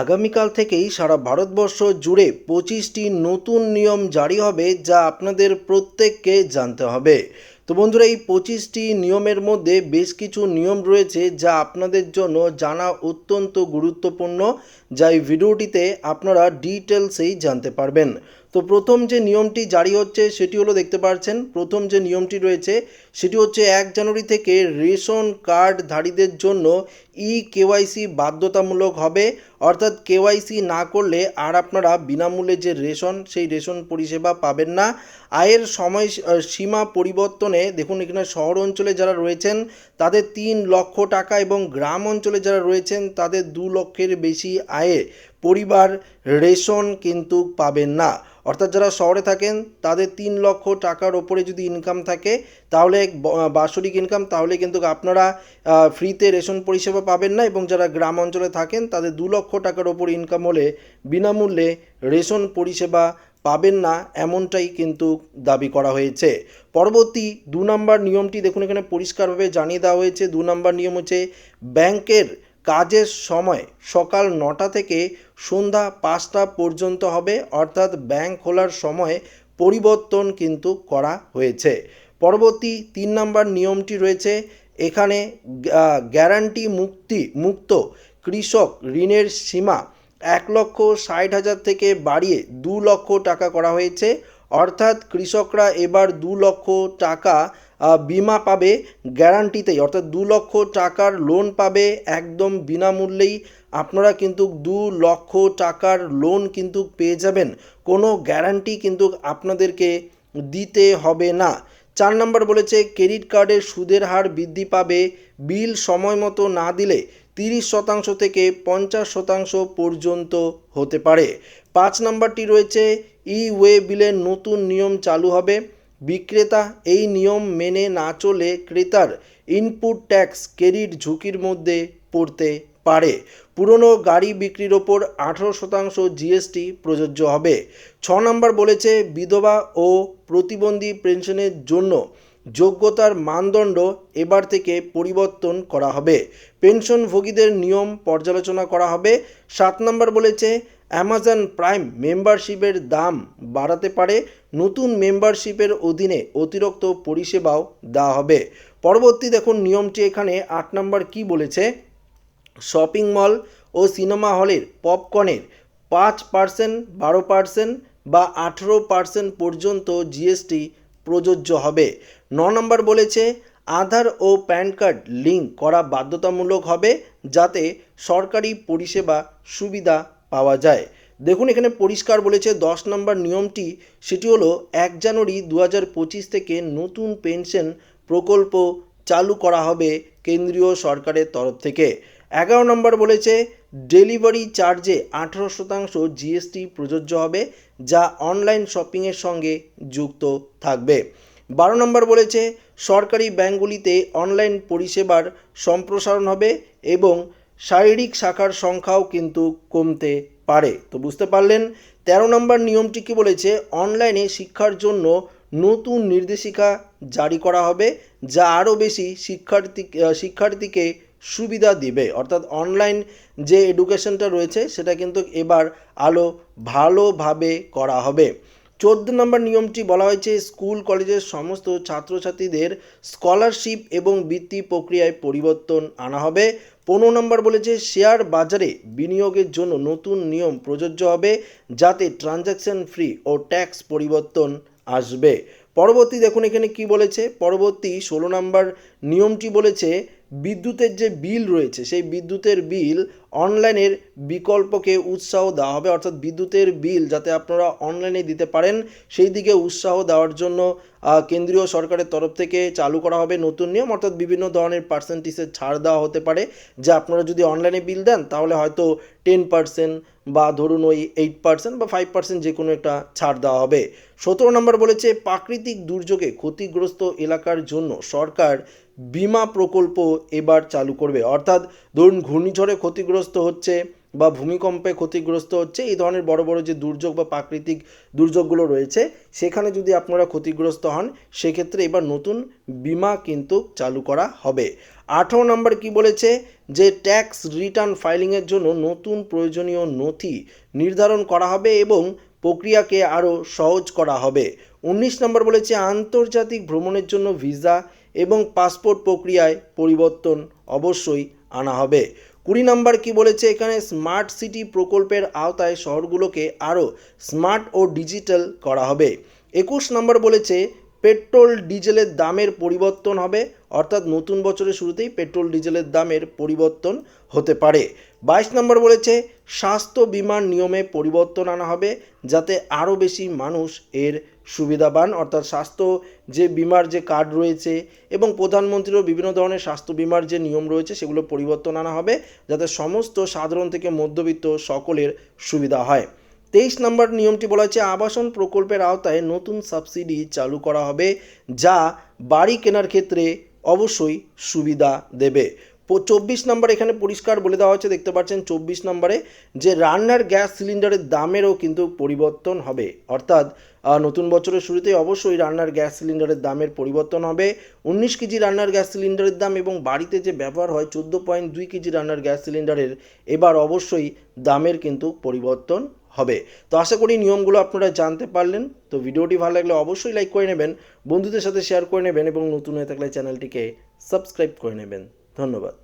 আগামীকাল থেকেই সারা ভারতবর্ষ জুড়ে পঁচিশটি নতুন নিয়ম জারি হবে যা আপনাদের প্রত্যেককে জানতে হবে। তো বন্ধুরা, এই পঁচিশটি নিয়মের মধ্যে বেশ কিছু নিয়ম রয়েছে যা আপনাদের জন্য জানা অত্যন্ত গুরুত্বপূর্ণ, যা এই ভিডিওটিতে আপনারা ডিটেলসেই জানতে পারবেন। তো প্রথম যে নিয়মটি জারি হচ্ছে সেটি হলো দেখতে পাচ্ছেন প্রথম যে নিয়মটি রয়েছে সেটি হচ্ছে এক জানুয়ারি থেকে রেশন কার্ডধারীদের জন্য ই কেওয়াইসি বাধ্যতামূলক হবে। অর্থাৎ কেওয়াইসি না করলে আর আপনারা বিনামূল্যে যে রেশন, সেই রেশন পরিষেবা পাবেন না। আয়ের সময় সীমা পরিবর্তনে দেখুন এখানে শহর অঞ্চলে যারা রয়েছেন তাদের তিন লক্ষ টাকা এবং গ্রাম অঞ্চলে যারা রয়েছেন তাদের দু লক্ষের বেশি আয়ে। পরিবার রেশন কিন্তু পাবেন না। অর্থাৎ যারা শহরে থাকেন, তাদের তিন লক্ষ টাকার ওপরে যদি ইনকাম থাকে, তাহলে বাৎসরিক ইনকাম তাহলে কিন্তু আপনারা ফ্রিতে রেশন পরিষেবা পাবেন না এবং যারা গ্রাম অঞ্চলে থাকেন, তাদের দু লক্ষ টাকার ওপর ইনকাম হলে বিনামূল্যে রেশন পরিষেবা পাবেন না এমনটাই কিন্তু দাবি করা হয়েছে। পরবর্তী দু নম্বর নিয়মটি দেখুন এখানে পরিষ্কারভাবে জানিয়ে দেওয়া হয়েছে। দু নম্বর নিয়ম হচ্ছে ব্যাংকের কাজের সময় সকাল নটা থেকে সন্ধ্যা পাঁচটা পর্যন্ত হবে, অর্থাৎ ব্যাংক খোলার সময় পরিবর্তন কিন্তু করা হয়েছে। পরবর্তী তিন নম্বর নিয়মটি রয়েছে, এখানে গ্যারান্টি মুক্তি, মুক্ত কৃষক ঋণের সীমা এক লক্ষ ষাট হাজার থেকে বাড়িয়ে দু লক্ষ টাকা করা হয়েছে, অর্থাৎ কৃষকরা এবার দু লক্ষ টাকা বিমা পাবে গ্যারান্টিতেই, অর্থাৎ দু লক্ষ টাকার লোন পাবে একদম বিনামূল্যেই। আপনারা কিন্তু দু লক্ষ টাকার লোন কিন্তু পেয়ে যাবেন। কোনো গ্যারান্টি কিন্তু আপনাদেরকে দিতে হবে না। চার নম্বর বলেছে ক্রেডিট কার্ডের সুদের হার বৃদ্ধি পাবে, বিল সময় মতো না দিলে তিরিশ শতাংশ থেকে পঞ্চাশ শতাংশ পর্যন্ত হতে পারে। পাঁচ নম্বরটি রয়েছে ই ওয়ে বিলের নতুন নিয়ম চালু হবে। বিক্রেতা এই নিয়ম মেনে না চলে ক্রেতার ইনপুট ট্যাক্স ক্রেডিট ঝুঁকির মধ্যে পড়তে পারে। পুরনো গাড়ি বিক্রির ওপর আঠেরো শতাংশ জিএসটি প্রযোজ্য হবে। ছ নম্বর বলেছে, বিধবা ও প্রতিবন্ধী পেনশনের জন্য যোগ্যতার মানদণ্ড এবার থেকে পরিবর্তন করা হবে। পেনশনভোগীদের নিয়ম পর্যালোচনা করা হবে। সাত নম্বর বলেছে, অ্যামাজন প্রাইম মেম্বারশিপের দাম বাড়াতে পারে। নতুন মেম্বারশিপের অধীনে অতিরিক্ত পরিষেবাও দেওয়া হবে। পরবর্তী দেখুন, নিয়মটি এখানে আট নম্বর কি বলেছে? শপিং মল ও সিনেমা হলের পপকর্নের পাঁচ পার্সেন্ট, বারো পার্সেন্ট বা আঠেরো পার্সেন্ট পর্যন্ত জিএসটি প্রযোজ্য হবে। ন নম্বর বলেছে, আধার ও প্যান কার্ড লিঙ্ক করা বাধ্যতামূলক হবে যাতে সরকারি পরিষেবা সুবিধা পাওয়া যায়। দেখুন, এখানে পরিষ্কার বলেছে দশ নম্বর নিয়মটি। সেটি হলো, এক জানুয়ারি দু হাজার পঁচিশ থেকে নতুন পেনশন প্রকল্প চালু করা হবে কেন্দ্রীয় সরকারের তরফ থেকে। এগারো নম্বর বলেছে, ডেলিভারি চার্জে আঠেরো শতাংশ জিএসটি প্রযোজ্য হবে, যা অনলাইন শপিংয়ের সঙ্গে যুক্ত থাকবে। বারো নম্বর বলেছে, সরকারি ব্যাঙ্কগুলিতে অনলাইন পরিষেবার সম্প্রসারণ হবে এবং শারীরিক শাখার সংখ্যাও কিন্তু কমতে পারে। তো বুঝতে পারলেন, তেরো নম্বর নিয়মটি কি বলেছে? অনলাইনে শিক্ষার জন্য নতুন নির্দেশিকা জারি করা হবে, যা আরও বেশি শিক্ষার্থী শিক্ষার্থীকে সুবিধা দিবে। অর্থাৎ অনলাইন যে এডুকেশনটা রয়েছে, সেটা কিন্তু এবার আলো ভালোভাবে করা হবে। চোদ্দ নম্বর নিয়মটি বলা হয়েছে, স্কুল, কলেজের সমস্ত ছাত্রছাত্রীদের স্কলারশিপ এবং বৃত্তি প্রক্রিয়ায় পরিবর্তন আনা হবে। পনেরো নম্বর বলেছে, শেয়ার বাজারে বিনিয়োগের জন্য নতুন নিয়ম প্রযোজ্য হবে যাতে ট্রানজ্যাকশন ফ্রি ও ট্যাক্স পরিবর্তন আসবে। পরবর্তী দেখুন এখানে কি বলেছে। পরবর্তী ষোলো নম্বর নিয়মটি বলেছে বিদ্যুতের যে বিল রয়েছে, সেই বিদ্যুতের বিল অনলাইনের বিকল্পকে উৎসাহ দেওয়া হবে। অর্থাৎ বিদ্যুতের বিল যাতে আপনারা অনলাইনে দিতে পারেন, সেই দিকে উৎসাহ দেওয়ার জন্য কেন্দ্রীয় সরকারের তরফ থেকে চালু করা হবে নতুন নিয়ম। অর্থাৎ বিভিন্ন ধরনের পার্সেন্টেজের ছাড় দেওয়া হতে পারে, যে আপনারা যদি অনলাইনে বিল দেন, তাহলে হয়তো টেন পার্সেন্ট বা ধরুন ওই এইট পার্সেন্ট বা ফাইভ পার্সেন্ট যে কোনো একটা ছাড় দেওয়া হবে। সতেরো নম্বর বলেছে, প্রাকৃতিক দুর্যোগে ক্ষতিগ্রস্ত এলাকার জন্য সরকার বিমা প্রকল্প এবার চালু করবে। অর্থাৎ ধরুন, ঘূর্ণিঝড়ে ক্ষতিগ্রস্ত হচ্ছে বা ভূমিকম্পে ক্ষতিগ্রস্ত হচ্ছে, এই ধরনের বড় বড় যে দুর্যোগ বা প্রাকৃতিক দুর্যোগগুলো রয়েছে, সেখানে যদি আপনারা ক্ষতিগ্রস্ত হন, সেক্ষেত্রে এবার নতুন বিমা কিন্তু চালু করা হবে। আঠারো নম্বর কি বলেছে? যে ট্যাক্স রিটার্ন ফাইলিংয়ের জন্য নতুন প্রয়োজনীয় নথি নির্ধারণ করা হবে এবং প্রক্রিয়াকে আরও সহজ করা হবে। উনিশ নম্বর বলেছে, আন্তর্জাতিক ভ্রমণের জন্য ভিসা এবং পাসপোর্ট প্রক্রিয়ায় পরিবর্তন অবশ্যই আনা হবে। কুড়ি নাম্বার কি বলেছে? এখানে স্মার্ট সিটি প্রকল্পের আওতায় শহরগুলোকে আরও স্মার্ট ও ডিজিটাল করা হবে। একুশ নম্বর বলেছে, পেট্রোল ডিজেলের দামের পরিবর্তন হবে, অর্থাৎ নতুন বছরের শুরুতেই পেট্রোল ডিজেলের দামের পরিবর্তন হতে পারে। বাইশ নম্বর বলেছে, স্বাস্থ্য বিমার নিয়মে পরিবর্তন আনা হবে, যাতে আরও বেশি মানুষ এর সুবিধাবান, অর্থাৎ স্বাস্থ্য যে বিমার যে কার্ড রয়েছে এবং প্রধানমন্ত্রীরও বিভিন্ন ধরনের স্বাস্থ্য বিমার যে নিয়ম রয়েছে সেগুলো পরিবর্তন আনা হবে যাতে সমস্ত সাধারণ থেকে মধ্যবিত্ত সকলের সুবিধা হয়। তেইশ নম্বর নিয়মটি বলা হচ্ছে আবাসন প্রকল্পের আওতায় নতুন সাবসিডি চালু করা হবে যা বাড়ি কেনার ক্ষেত্রে অবশ্যই সুবিধা দেবে। চব্বিশ নম্বর এখানে পরিষ্কার বলে দেওয়া হচ্ছে দেখতে পাচ্ছেন চব্বিশ নম্বরে যে রান্নার গ্যাস সিলিন্ডারের দামেরও কিন্তু পরিবর্তন হবে। অর্থাৎ নতুন বছরের শুরুতে অবশ্যই রান্নার গ্যাস সিলিন্ডারের দামের পরিবর্তন হবে। উনিশ কেজি রান্নার গ্যাস সিলিন্ডারের দাম এবং বাড়িতে যে ব্যবহার হয় চোদ্দ পয়েন্ট দুই কেজি রান্নার গ্যাস সিলিন্ডারের, এবার অবশ্যই দামের কিন্তু পরিবর্তন হবে। তো আশা করি নিয়মগুলো আপনারা জানতে পারলেন। তো ভিডিওটি ভালো লাগলে অবশ্যই লাইক করে নেবেন, বন্ধুদের সাথে শেয়ার করে নেবেন এবং নতুন হয়ে থাকলে চ্যানেলটিকে সাবস্ক্রাইব করে নেবেন। ধন্যবাদ।